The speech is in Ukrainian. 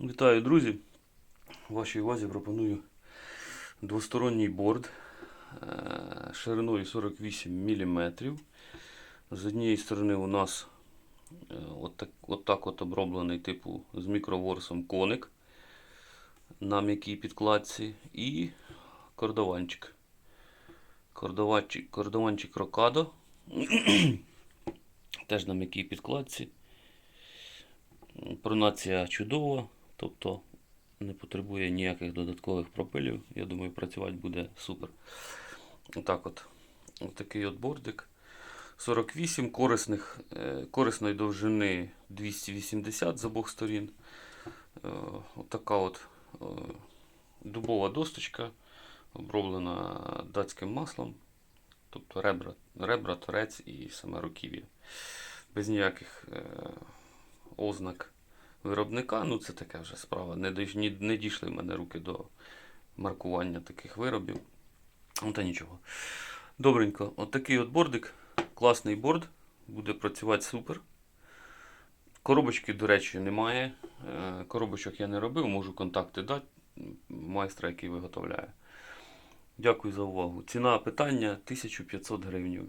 Вітаю, друзі! Вашій увазі пропоную двосторонній борд е, шириною 48 мм. З однієї сторони у нас е, отак от, так от оброблений типу з мікроворсом коник на м'якій підкладці і кордованчик. Кордованчик, кордованчик рокадо. Теж на м'якій підкладці. Пронація чудова, тобто не потребує ніяких додаткових пропилів. Я думаю, працювати буде супер. Отак от. Ось такий от бордик. 48 корисних, е, корисної довжини 280 з обох сторін. Е, Отака от е, дубова досточка, оброблена датським маслом. Тобто ребра, ребра, торець і саме руків'я. Без ніяких е, ознак виробника. Ну, це така вже справа. Не, дійш- не дійшли в мене руки до маркування таких виробів. Ну, та нічого. Добренько, от такий от бордик. Класний борд. Буде працювати супер. Коробочки, до речі, немає. Е, Коробочок я не робив, можу контакти дати майстра, який виготовляє. Дякую за увагу. Ціна питання 1500 гривень.